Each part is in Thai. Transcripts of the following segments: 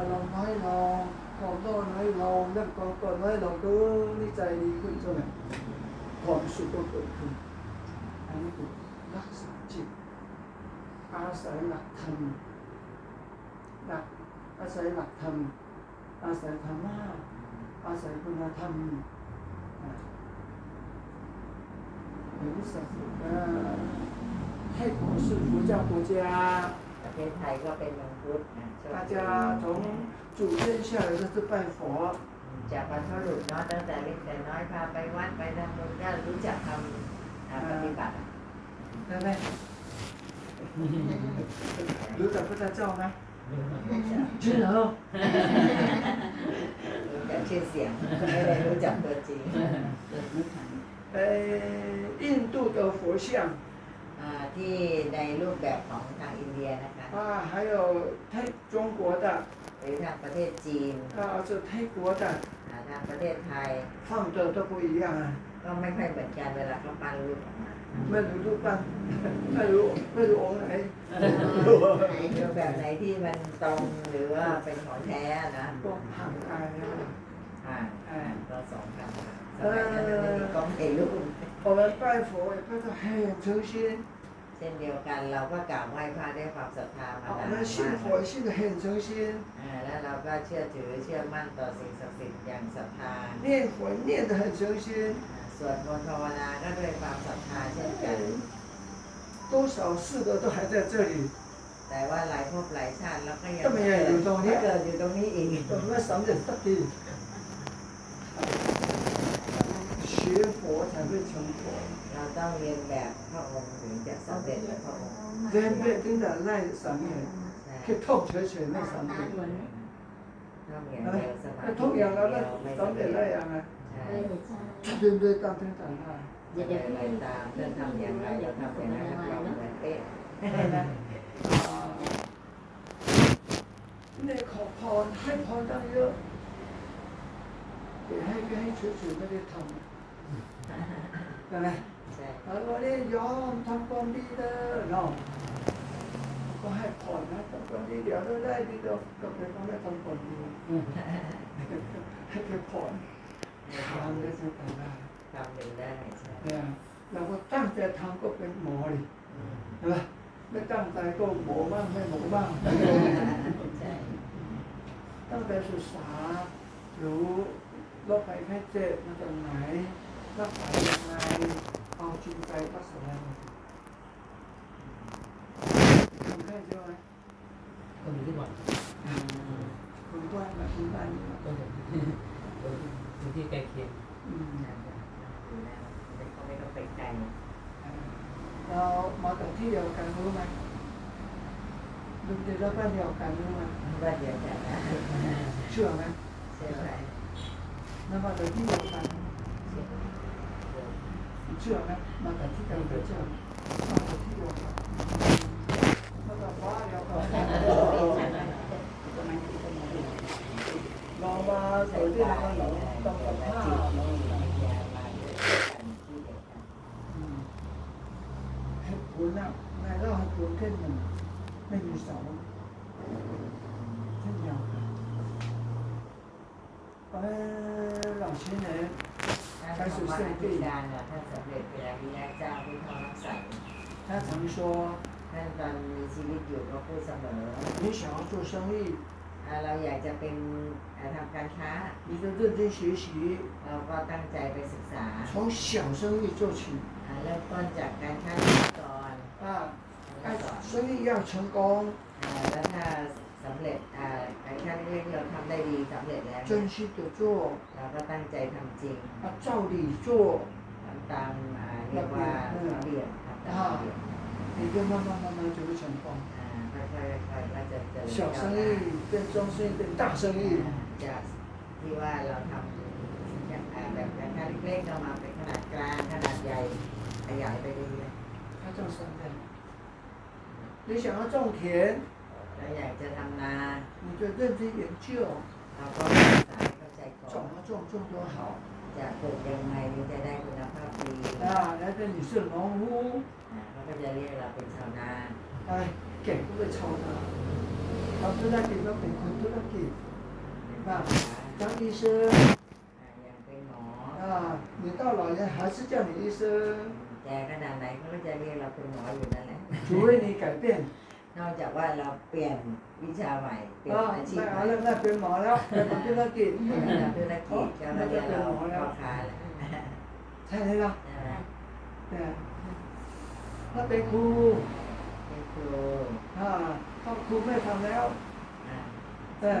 อารมณ์น้อยลงความโลภน้อยลงเรื่องความโกรธน้อยลงดูนี่ใจดีขึ้นใช่ไหมความสุขก็เกิดขึ้นอันนี้คือรักษาจิต อาศัยหลักธรรมหลักอาศัยหลักธรรม อาศัยธรรมะอาศัยคุณธรรมอ่า有的时候呃，泰国是佛教国家， ประเทศไทยก็เป็นเมืองพุทธนะโชค 大 ดี 家从祖先下来都是拜佛， จากบรรพบุรุษเนาะตั้งแต่เล็กแต่น้อยพาไปวัดไปทำบุญก็รู้จักทำอ่าปฏิบัติอ่ะ 对不对？รู้จักพระเจ้าไหม知道。 รู้จักชื่อเสียงไม่ได้รู้จักตัวจริง 呃，印度的佛像 อ่า ที่ในรูปแบบของทางอินเดียนะคะ 啊，还有泰中国的 หรือทางประเทศจีน 啊，是泰国的， อ่าทางประเทศไทย 放的都不一样啊。 ก็ไม่ค่อยเหมือนกันเวลาเขาปั้นรูปออกมา ไม่รู้รูปปั้นไม่รู้ไม่รู้องค์ไหน รูปแบบไหนที่มันตรงหรือว่าเป็นของแท้นะ ก็ห่างไกลนะ อ่าอ่าก็สองกันสมัยนั้นมันไม่มีกล้องถ่ายรูป 我们拜佛也拜得很诚心， เ ช่นเดียวกันเราก็กราบไหว้พระด้วยความศรัทธามา 我 นาน 们 มาก 信佛信得很诚心， อ่าแล้วเราก็เชื่อถือเชื่อมั่นต่อสิ่งศักดิ์สิทธิ์อย่างศรัทธา 念佛念得很诚心， อ่าสวดมนต์ภาวนาก็ด้วยความศรัทธาเช่นกัน 多少世的都还在这里， แต่ว่าหลายภพหลายชาติแล้วก็ยัง ก็ไม่ได้อยู่ตรงนี้ เกิดอยู่ตรงนี้อีก 我们สำเร็จ 学佛才会成佛， เราต้องเรียนแบบพระองค์ถึงจะสำเร็จแบบพระองค์ 人别真的赖สำเร็จ ใช่ แค่ทบเฉยๆไม่สำเร็จ ต้องอย่างเดียวสมา ถ้า ธิ ทุกอย่างแล้ว เดี ก็ ยวไม่ สำเร็จได้ยังไง ใช่ 对不对？当天长大。 เดี๋ยวอะไรตามเพื่อนทำอย่างไรเราทำอย่างนั้นเราเหมือนเป๊ะ ใช่ไหมอ่าเนี่ยขอพรให้พรตั้งเยอะแต่ให้ก็ให้เฉยๆไม่ได้ทำ ใช่ไหมใช่แล้วก็เนี่ยยอมทำความดีเด้อเนาะก็ให้พรนะทำความดีเดี๋ยวเราได้ดีเดี๋ยวก็เป็นต้องได้ทำความดีให้ไปพรทำได้สักการะทำหนึ่งได้ใช่เนี่ยเราก็ตั้งใจทำก็เป็นหมอดิใช่ไหมไม่ตั้งใจก็หมอบ้างไม่หมอบ้างตั้งใจศึกษารู้โรคภัยไข้เจ็บมาจากไหน รักษายังไงเอาจริงใจรักษายังไงคนไข้ใช่ไหม ก็มีทุกวัน คนไข้มาที่บ้านนี่ ก็ผมพื้นที่ใกล้เคียง อืม ดูแลเขาไม่ต้องไปไกล เรามาจากที่เดียวกันรู้ไหมดูดีแล้วบ้านเดียวกันรู้ไหม ว่าเดียวกันนะ เชื่อไหม ใช่ไหม นั่นมาจากที่เดียวกัน เชื่อไหมมาจากที่เดียวกันเชื่อไหมมาจากที่เดียวกันมาจากบ้านเดียวกันลองมา ใส่ เดี๋ยวที่ ใจ เราเราต้องกับ และ ผ้า จิตมีวิญญาณมาด้วยกันที่เดียวกัน อืม ให้ผลนะนายเล่าให้ผลแค่หนึ่งไม่มีสองเช่นเดียวกันเออหลังชิ้น ไหน ถ้าคำว่าอธิการเนี่ยท่านสำเร็จเป็นอริยเจ้าที่ทองรักษา 他曾说 ท่านตอนมีชีวิตอยู่ก็พูดเสมอ 你想要做生意 อ่าเราอยากจะเป็นอ่าทำการค้า 你就认真学习 เราก็ตั้งใจไปศึกษา 从小生意做起 อ่าเริ่มต้นจากการค้าก่อน 啊， แล้วก็ 哎，生意要成功， อ่าแล้วถ้า สำเร็จอ่าการค้าเล็กๆที่เราทำได้ดีสำเร็จแล้วเนี่ย 真心的做， เราก็ตั้งใจทำจริง 啊，照理做， ทำตามอ่าเรียกว่าระเบียบทำตามระเบียบ 你就慢慢慢慢就会成功。 อ่าค่อยๆค่อยๆก็จะเจริญ 小 ก้าว 生 หน้า 意变中生意变大生意， จากที่ว่าเราทำจากอ่าแบบการค้าเล็กๆก็มาเป็นขนาดกลางขนาดใหญ่ขยายไปเรื่อย 它叫生意。你想要种田， ๆ เราอยากจะทำนา 你就认真研究， เราก็ศึกษาให้เข้าใจก่อ 种 น 啊种种多好 จะปลูกยังไงถึงจะได้คุณภาพดี 啊，然后你是农夫， อ่าเขาก็จะเรียกเราเป็นชาวนา 哎，给不会超的， ทำธุรกิจก็เป็นคนธุรกิจ อ่า 当医生 อย่างเป็นหมอ 啊，你到老年还是叫你医生， แกขนาดไหนเขาก็จะเรียกเราเป็นหมออยู่นั่นแหละ 除非你改变 นอกจากว่าเราเปลี่ยนวิชาใหม่ เปลี่ยน啊，อาชีพไม่ใหเอาม่แล้วนั่นเป็นหมอแล้วเป็นคนธุรกิจทำธุรกิจก็มาเรียกเราพ่อค้าแหละใช่ไหมล่ะใช่ไหมเนี่ยถ้าเป็นครูเป็นครูอ่าถ้าครูไม่ทำแล้ว อ่าแต่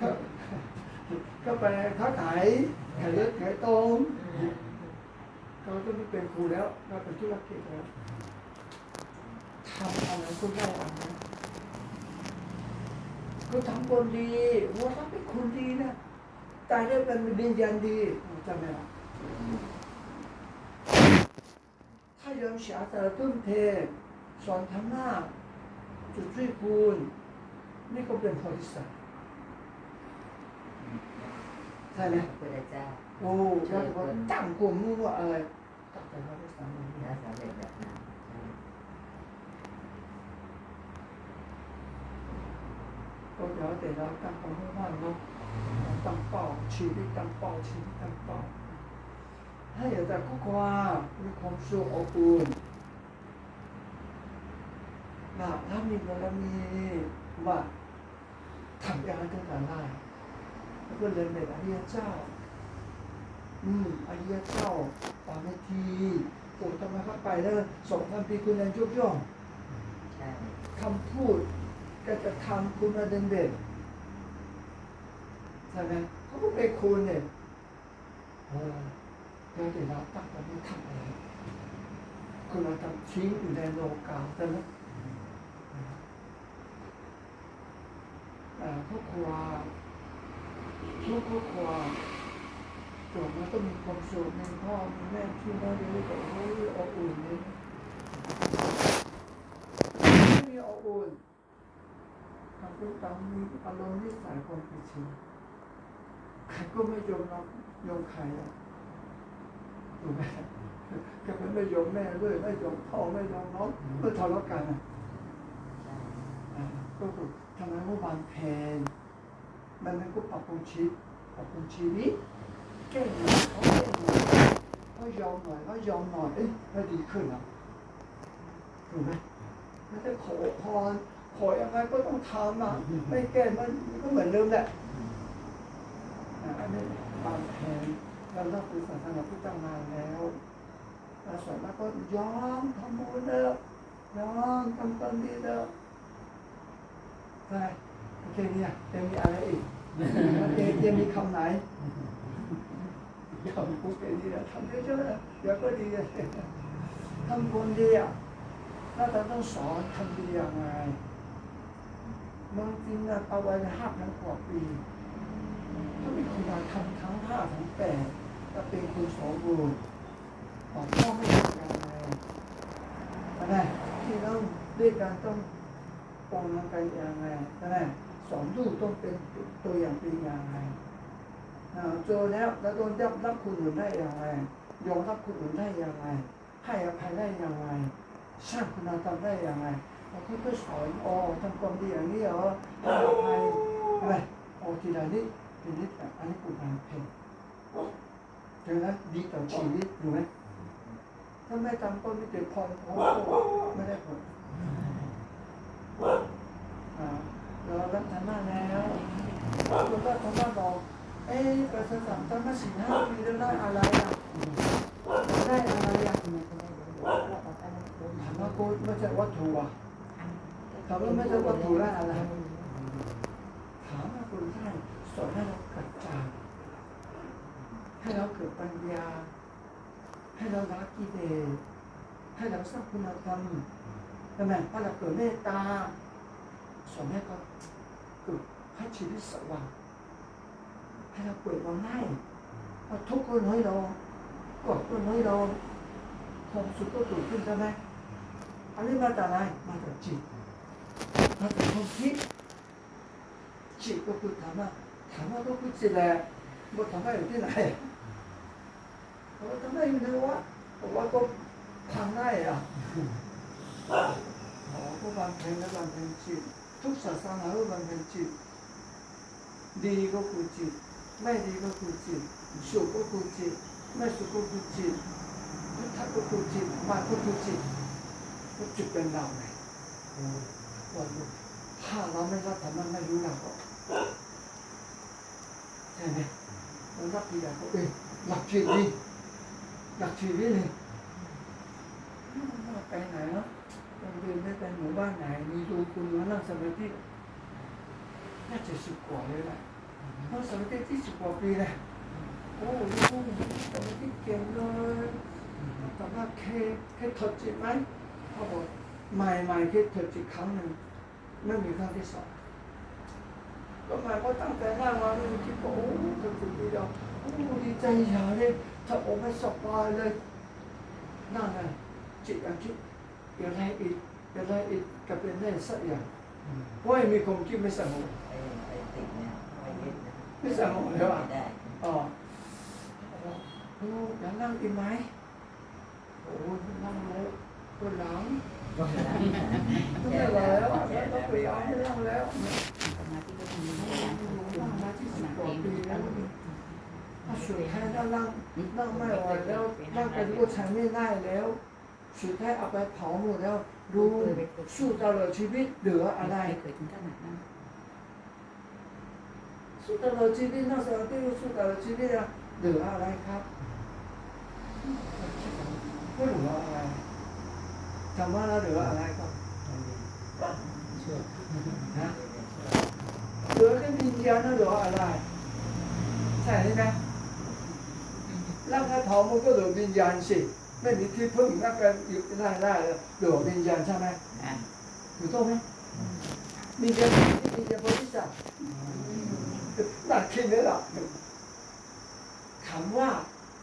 ก็ก็ไปค้าขายขายเลือดขายตรงเขาก็ไม่เป็นครูแล้วก็เป็นธุรกิจแล้ว ทำอะไรก็ได้อันนั้นก็ทำคนดีว่าถ้าเป็นคนดีนะตายแล้วเป็นวิญญาณดีจำไหมล่ะถ้ายอมเสียสละทุ่มเทสอนทำหน้าจุดช่วยคุณนี่ก็เป็นโพธิสัตว์ใช่ไหมพระพุทธเจ้าโอ้แล้วก็ตั้งกลุ่มนู้นว่าอะไรตั้งแต่โพธิสัตว์แล้วสำเร็จแบบนั้น ใช่ก็เดี๋ยวแต่เราตั้งความมุ่งมั่นเนาะตั้งเป้าชีวิตตั้งเป้าชีวิตตั้งเป้าให้อย่าแต่ข้อความมีความสุขอบอุ่นนะถ้ามีบารมีว่าทำอย่างนั้นก็ได้แล้วก็เรียนแบบอริยเจ้า อืมอริยเจ้าปาเมธีโอ้ทำไมเข้าไปแล้วสองพันปีคุณยังยุบย่องใช่คำพูด ก็จะทำคุณมาเด่นเด่นใช่ไหมเขาก็เป็นคุณเนี่ยเออเดี๋ยวเดี๋ยวเราตั้งแต่นี้ทำอะไรคุณเราทำทิ้งอยู่ในโลกาใช่ไหมอ่าครอบครัวทุกครอบครัวจบมันต้องมีความสุขมีพ่อมีแม่ที่น้องเลี้ยงแบบโอ้ยอบอุ่นเนี่ยไม่มีอบอุ่น ทำด้วยการมีอารมณ์นิสัยความเป็นจริงใครก็ไม่ยอมรับยอมใครอะถูกไหมก็เป็นไม่ยอมแม่ด้วยไม่ยอมพ่อไม่ยอมน้องก็ทะเลาะกันอะก็คือทำไมเมื่อวานแพนมันมันก็ปรับปรุงชีวิตปรับปรุงชีวิตแก้หน่อยเขาแก้หน่อยเขายอมหน่อยเขายอมหน่อยเอ๊ะมันดีขึ้นอะถูกไหมแล้วจะขอพร ขอยังไงก็ต้องทำอะไม่แก้มันมันก็เหมือนเดิมแหละอะอันนี้บางแผนเราเลิกปฏิศาสนาพุทธตั้งนานแล้วเราส่วนมากก็ยอมทำบุญเด้อยอมทำตนดีเด้อใช่โอเคเนี่ยจะมีอะไรอีกจะจะมีคำไหนยอมพูดแค่นี้นะทำเยอะๆเดี๋ยวก็ดีเลยทำบุญดีอะแล้วเราต้องสอนทำดียังไง บางทีนะเอาไว้ห้าพันกว่าปีถ้ามีคุณธรรมทั้งห้าทั้งแปดจะเป็นคุณสมบูรณ์ของพ่อไม่ทำยังไงอะไรที่ต้องด้วยการต้องปองกันกันยังไงอะไรสอนลูกต้องเป็นตัวอย่างเป็นยังไงอ่าเจอแล้วแล้วต้องรับรับคุณอื่นได้ยังไงยอมรับคุณอื่นได้ยังไงให้อภัยได้ยังไงสร้างคุณธรรมได้ยังไง เราค่อยๆสอนอ๋อทำความดีอย่างนี้เหรอทำยังไงใช่ไหมโอ้ทีละนิดทีนิดอะอันนี้ปลูกมันเพ่งเจอนะดีต่อชีวิตถูกไหมถ้าไม่ทำก็ไม่เกิดพรโอ้โหไม่ได้ผลอ่าเรารับธรรมะแล้วเราก็ธรรมะบอกเอ๊ะประเสริฐสามธรรมะสี่ห้าปีแล้วได้อะไรอะได้อะไรอะธรรมะก็ไม่ใช่วัตถุอะ ถามว่าไม่ใช่วัตถุได้อะไรถามว่าคุณท่านสอนให้เรากระจ่างให้เราเกิดปัญญา ให้เราละกิเลสให้เราสร้างคุณธรรมใช่ไหมให้เราเกิดเมตตาสอนให้เขาเกิดให้ชีวิตสว่างให้เราเปิดวางให้เอาทุกข์ก็น้อยลงกดก็น้อยลงความสุขก็เกิดขึ้นใช่ไหมอันนี้มาจากไหนมาจากจิตมาจากจิต ก็คือธรรมะธรรมะก็คือจิตแหละว่าธรรมอยู่ที่ไหนเพราะว่าธรรมอยู่ในวัดบอกว่าก็ทำได้อะอก็บำเพ็ญและบำเพ็ญจิตทุกศาสนาก็บำเพ็ญจิตดีก็คือจิต ไม่ดีก็คือจิตสุขก็คือจิต ไม่สุขก็คือจิตพุทธะก็คือจิตมาก็คือจิตก็จิตเป็นเราไง อืมวันนี้ถ้าเราไม่รับธรรมะไม่รู้เราก็ใช่ไหมเรารับทีอย่างก็เอ้ยหลักชีวิตหลักชีวิตเลยไปไหนเนาะโรงเรียนได้ไปหมู่บ้านไหน มีดูคุณมานั่งสมาธิน่าจะสิบกว่าเลยแหละนั่งสมาธิที่สิบกว่าปีเลยโอ้ลูกสมาธิเก่งเลยแต่ว่าเคเคถอดจิตไหมเขาบอก ใหม่ๆเคถอดจิตครั้งหนึ่งไม่มีครั้งที่สองก็หมายก็ตั้งแต่นั่งมาไม่มีคิดว่าโอ้ถอดจิตดีเดียวโอ้ดีใจใหญ่เลยถ้าโอ้ไม่สบายเลยนั่งไงจิตยังคิดอะไรอีกอะไรอีกก็เป็นได้สักอย่างอืมเพราะไม่มีความคิดไม่สงบไอ้ไอ้ติดเนี่ยไอ้ยึดนะไม่สงบเลยว่ะไม่ได้อ๋อโอ้อยากนั่งอีกไหมโอ้นั่งแล้วปวดหลัง ไม่ได้แล้วแล้วต้องไปย้ายไม่นั่งแล้วนั่งมาที่สิบกว่าปีแล้วถ้าสุดท้ายถ้านั่งนั่งไม่ไหวแล้วนั่งไปก็ใช้ไม่ได้แล้ว สุดท้ายเอาไปเผาหมดแล้วดูสู้ตลอดชีวิตเหลืออะไรเคยถึงขนาดนั้นสู้ตลอดชีวิตนั่งสมาธิสู้ตลอดชีวิตอะเหลืออะไรครับไม่เหลืออะไร จำว่าแล้วเหลืออะไรครับมันดีเชื่อนะเหลือแค่วิญญาณแล้วเหลืออะไร ใช่ไหมร่างกายเผามันก็เหลือวิญญาณสิไม่มีที่พึ่งร่างกายอยู่ได้ได้แล้วเหลือวิญญาณใช่ไหมอะถูกต้องไหมวิญญาณที่วิญญาณบริสุทธิ์น่าคิดไหมล่ะถามว่า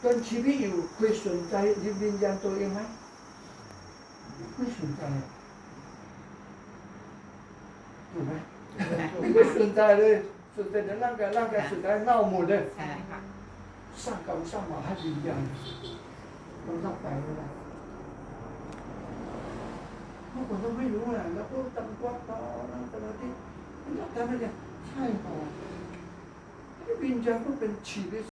ตอนชีวิตอยู่เคยสนใจจิตวิญญาณตัวเองไหม ไม่สนใจถูกไหมไม่สนใจเลยสนใจแต่ร่างกายร่างกายสุดท้ายเน่าหมดเลยใช่ค่ะสร้างกรรมสร้างมาให้วิญญาณมันต้องไปเลยนะบางคนก็ไม่รู้นะแล้วก็ตั้งวัดต่อนั่งสมาธิมันต้องทำอะไรใช่ป่ะวิญญาณก็เป็นชีวิต